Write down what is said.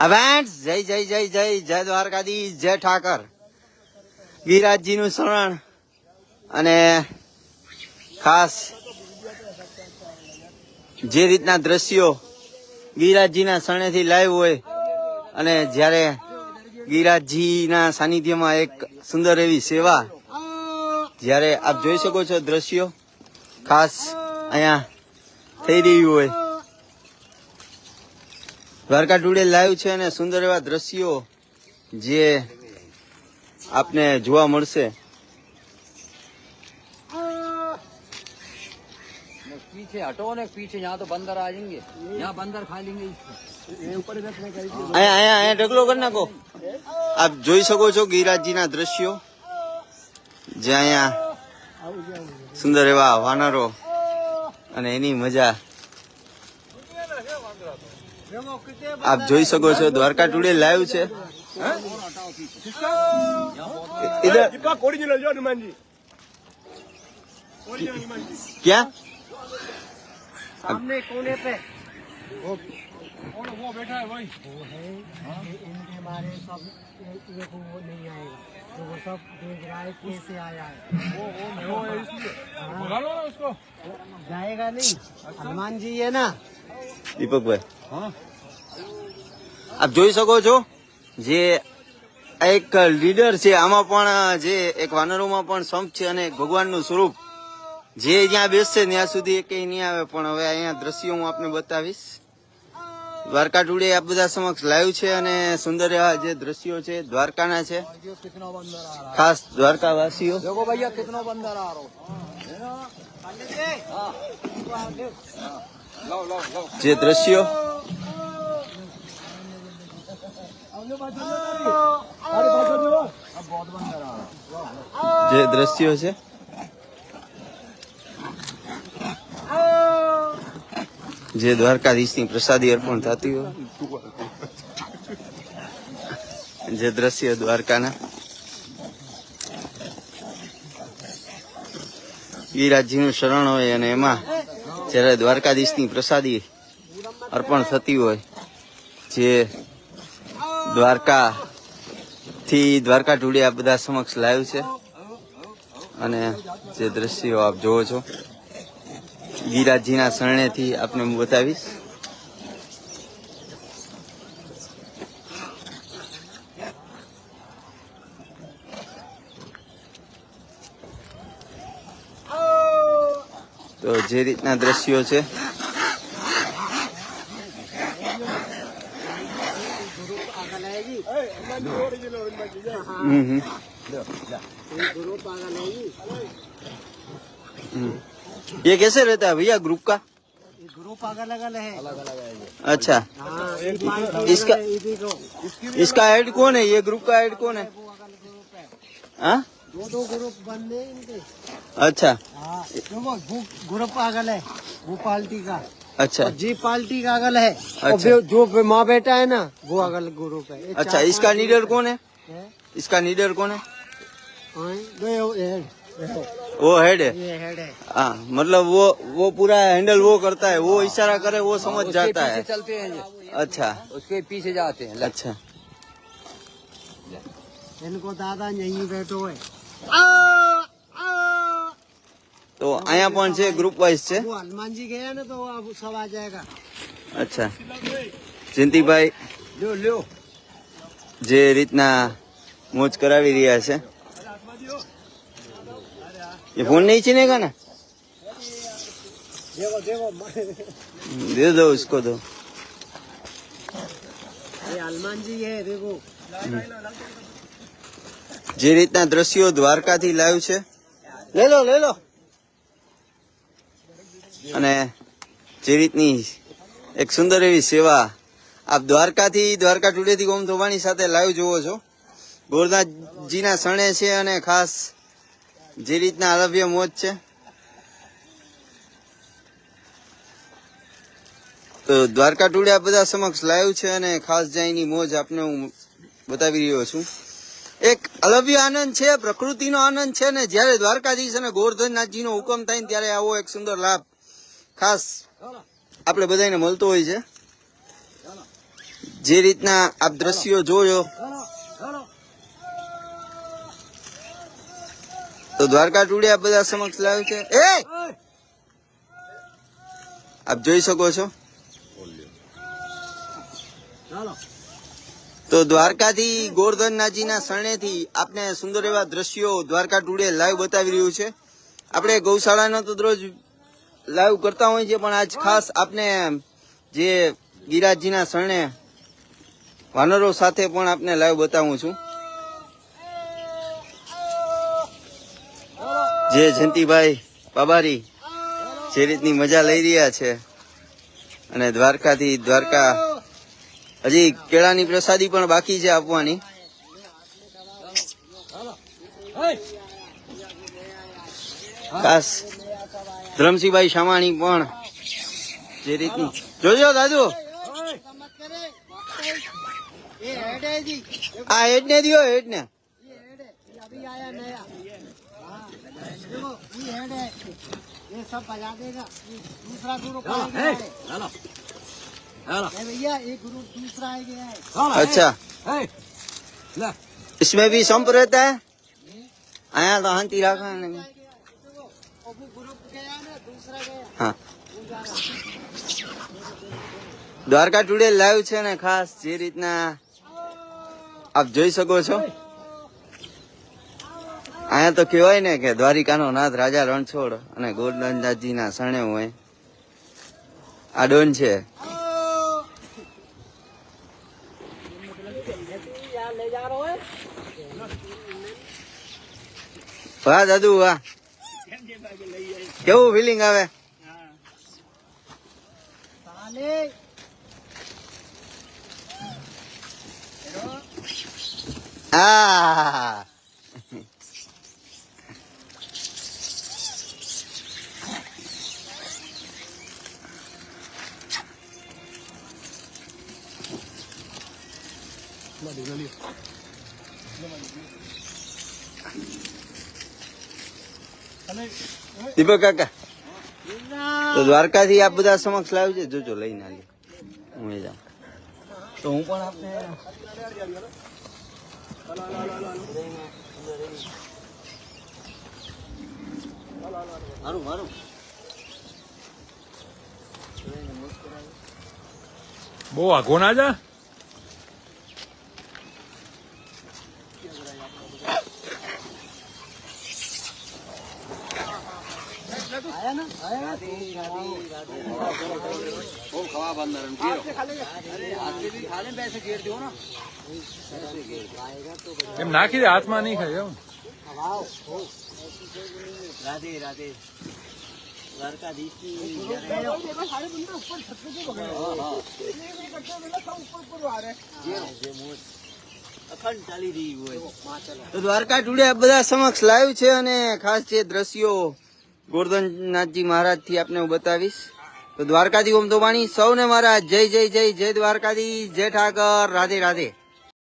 અવેન્ટ્સ જય જય જય જય જય દ્વારકાધીશ, જય ઠાકર. ગિરિરાજજી નું શરણ અને ખાસ જે રીતના દ્રશ્યો ગિરિરાજજીના શરણેથી લાઈવ હોય અને જ્યારે ગિરિરાજજીના સાનિધ્યમાં એક સુંદર એવી સેવા, જ્યારે આપ જોઈ શકો છો દ્રશ્યો, ખાસ અહીંયા થઈ રહ્યું હોય. દ્વારકા ટુડે લાઈવ છે અને સુંદર એવા દ્રશ્યો જે આપને જોવા મળશે पीछे हटो ना पीछे यहाँ तो बंदर आ जाएंगे यहाँ बंदर खा लेंगे इसको અહીંયા અહીંયા અહીંયા ઢગલો કરી નાખો આપ જોઈ શકો છો ગિરિરાજજીના દ્રશ્યો જે અહીંયા સુંદર એવા વાનરો અને એની મજા આપ જોઈ શકો છો દ્વારકા ટુડે લાઈવ છે ઇધર ओरिजिनल जो हनुमान जी ક્યાં सामने कोने पे वो वो बैठा है वही इनके बारे सब ये को वो नहीं आएगा तो वो सब देख रहा है कैसे आया है वो वो है इसलिए बुला लो ना उसको जाएगा नहीं हनुमान जी है ना દીપકભાઈ આપ જોઈ શકો છો જે એક લીડર છે આમાં પણ જે એક વાનરોમાં પણ સંપ છે અને ભગવાનનું સ્વરૂપ. જે જ્યાં બેસશે ત્યાં સુધી એ કંઈ નહીં આવે પણ હવે અહીંયા દ્રશ્યો હું આપને બતાવીશ. દ્વારકા ટુડે આપ બધા સમક્ષ લાઈવ છે અને સુંદર એવા જે દ્રશ્યો છે દ્વારકાના છે. ખાસ દ્વારકાવાસીઓ. જે દ્રશ્યો જે દ્રશ્યો છે. જે દ્વારકાધીશની પ્રસાદી અર્પણ થતી હોય. જે દ્રશ્ય દ્વારકાના. ગિરિરાજજીનું શરણ હોય અને એમાં જ્યારે દ્વારકાધીશની પ્રસાદી અર્પણ થતી હોય જે દ્વારકા થી દ્વારકા ટુડી આ બધા સમક્ષ લાવ્યું છે. અને જે દ્રશ્યો આપ જોવો છો, ગિરાજીના શરણેથી આપને હું બતાવીશ. તો જે રીતના દ્રશ્યો છે हम्म, हम्म। हम्म। ये कैसे रहता है भैया ग्रुप का? ग्रुप अच्छा। अलग अलग है। अच्छा। इसका इसका हेड कौन है? ये ग्रुप का हेड कौन है? हाँ? दो दो ग्रुप बंदे इनके। अच्छा। ग्रुप पागल है भोपालटी का। अच्छा। और जी पार्टी का अगल है। अच्छा। जो- जो माँ बेटा है ना वो अगल ग्रुप है अच्छा इसका लीडर कौन है? है। इसका लीडर कौन है? हाँ, वो हेड है? ये हेड है। हाँ मतलब वो वो पूरा हैंडल वो करता है वो इशारा करे वो समझ जाता है। चलते हैं ये। अच्छा। उसके पीछे जाते हैं अच्छा। इनको दादा यहीं बैठो है। તો અહીંયા પણ છે ગ્રુપ વાઇઝ છે वो हनुमान जी गया ना तो अब सब आ जाएगा અચ્છા જયંતિભાઈ लो लो જે રીતના મોજ કરાવી રહ્યા છે ये फोन नहीं छीनेगा ना देखो देखो दे दो उसको दो ये हनुमान जी है देखो જે રીતના દ્રશ્યો દ્વારકાથી લાવ્યું છે લે લો લે લો અને જે રીતની એક સુંદર એવી સેવા આપ દ્વારકાથી દ્વારકા ટુડેથી ગોમ ધોબાણી સાથે લાઈવ જુઓ છો. ગોરદાસજીના શણે છે અને ખાસ જે રીતના અલભ્ય મોજ છે. તો દ્વારકા ટુડે આ બધા સમક્ષ લાઈવ છે અને ખાસ જાયની મોજ આપને હું બતાવી રહ્યો છું. એક અલભ્ય આનંદ છે, પ્રકૃતિનો આનંદ છે ને જ્યારે દ્વારકાધીશ અને ગોરધનનાથજીનો હુકમ થાય ત્યારે આવો એક સુંદર લાભ ખાસ આપણે બધાને મળતો હોય છે. જે રીતના આપ દ્રશ્યો જોયો તો દ્વારકા ટુડે આપ બધા સમક્ષ લાવ્યું છે. એ! આપ જોઈ શકો છો. તો દ્વારકાથી ગોરધનનાથજીના શરણેથી આપને સુંદર એવા દ્રશ્યો દ્વારકા ટુડે લાઈવ બતાવી રહ્યું છે. આપણે ગૌશાળાનો તો દરરોજ લાઈવ કરતા હોય છે, પણ આજ ખાસ આપને જે ગિરાજજીના શરણે વાનરો સાથે પણ આપને લાઈવ બતાવું છું. જે જયંતિભાઈ બાબારી જે રીતની મજા લઈ રહ્યા છે અને દ્વારકાથી દ્વારકા, હજી કેળાની પ્રસાદી પણ બાકી છે આપવાની. ખાસ ધરમસિંહભાઈ શામાણી પણ જે રીતની જોજો દાદુ ये हेड है जी આ હેડ ને દિયો હેડ ને ये हेड है ये अभी आया नया हाँ देखो ये हेड है ये सब बजा देगा ये दूसरा ग्रुप चलो आएगा हे है। चलो चलो ये भैया एक ग्रुप दूसरा आ गया है चलो अच्छा हे ले इसमें भी संप रहता है आया तो शांति रखा देखो अब દ્વારકા ટુડે લાઈવ છે ને ખાસ જે રીતના આપ જોઈ શકો છો. અહીંયા તો કેવાય ને કે દ્વારિકાનો નાથ રાજા રણછોડ અને ગોરધનદાસજીના શરણે હોય આ ડોન છે. વાહ દાદુ, વાહ. કેવું ફિલિંગ આવે साले આ દીપક કાકા તો દ્વારકાથી આપ બધા સમક્ષ લાવજો. જોજો લઈને આવી હું એ જાઉં. તો હું પણ આપને મારું મારું. બહુ આઘો ના જા? वो खवा बंदर हम गिरो हाथ से भी खा ले पैसे गिर दो ना એમ નાખી દે હાથમાં નહીં ખાય એમ રાધે રાધે દ્વારકાધીશની અખંડ ચાલી રહી હોય તો દ્વારકા ટુડે આ બધા સમક્ષ લાઈવ છે અને ખાસ જે દ્રશ્યો ગોરધનનાથજી મહારાજ થી આપને હું બતાવીશ તો દ્વારકાધી ઓમ તો સૌને મારા જય જય જય જય દ્વારકાધી જય ઠાકર, રાધે રાધે.